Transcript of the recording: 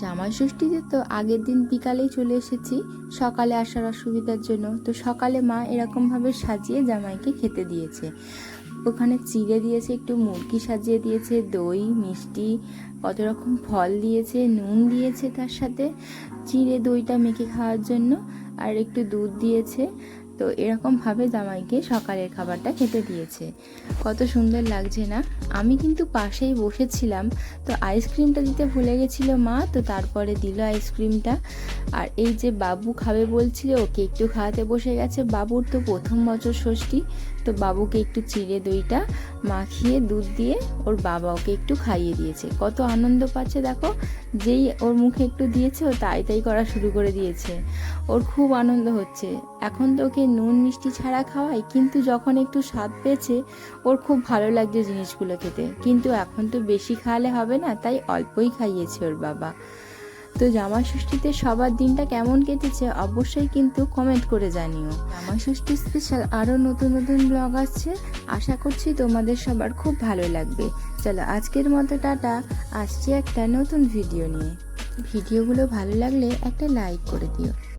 জামাই ষষ্ঠীতে তো আগের দিন বিকালেই চলে এসেছি। সকালে আসার অসুবিধার জন্য। তো সকালে মা এরকমভাবে সাজিয়ে জামাইকে খেতে দিয়েছে। ওখানে চিড়ে দিয়েছে, একটু মুরগি সাজিয়ে দিয়েছে, দই, মিষ্টি, কত রকম ফল দিয়েছে, নুন দিয়েছে তার সাথে। চিড়ে দইটা মেখে খাওয়ার জন্য আর একটু দুধ দিয়েছে। তো এরকমভাবে জামাইকে সকালের খাবারটা খেতে দিয়েছে। কত সুন্দর লাগছে না? আমি কিন্তু পাশেই বসেছিলাম, তো আইসক্রিমটা দিতে ভুলে গেছিল মা, তো তারপরে দিল আইসক্রিমটা। আর এই যে বাবু খাবে বলছিল ওকে একটু খাওয়াতে বসে গেছে। বাবুর তো প্রথম বছর ষষ্ঠী তো বাবুকে একটু চিড়ে দইটা মাখিয়ে দুধ দিয়ে ওর বাবা ওকে একটু খাইয়ে দিয়েছে। কত আনন্দ পাচ্ছে দেখো, যেই ওর মুখে একটু দিয়েছে, ও তাই তাই করা শুরু করে দিয়েছে। ওর খুব আনন্দ হচ্ছে। এখন তো ওকে নুন মিষ্টি ছাড়া খাওয়াই কিন্তু যখন একটু স্বাদ পেয়েছে, ওর খুব ভালো লাগছে জিনিসগুলো খেতে। কিন্তু এখন তো বেশি খাওয়ালে হবে না, তাই অল্পই খাইয়েছে ওর বাবা। তো জামা ষষ্ঠীতে সবার দিনটা কেমন কেটেছে অবশ্যই কিন্তু কমেন্ট করে জানিও। জামা ষষ্ঠী স্পেশাল আরও নতুন নতুন ব্লগ আসছে। আশা করছি তোমাদের সবার খুব ভালো লাগবে। চলো আজকের মতো টাটা। আসছে একটা নতুন ভিডিও নিয়ে। ভিডিওগুলো ভালো লাগলে একটা লাইক করে দিও।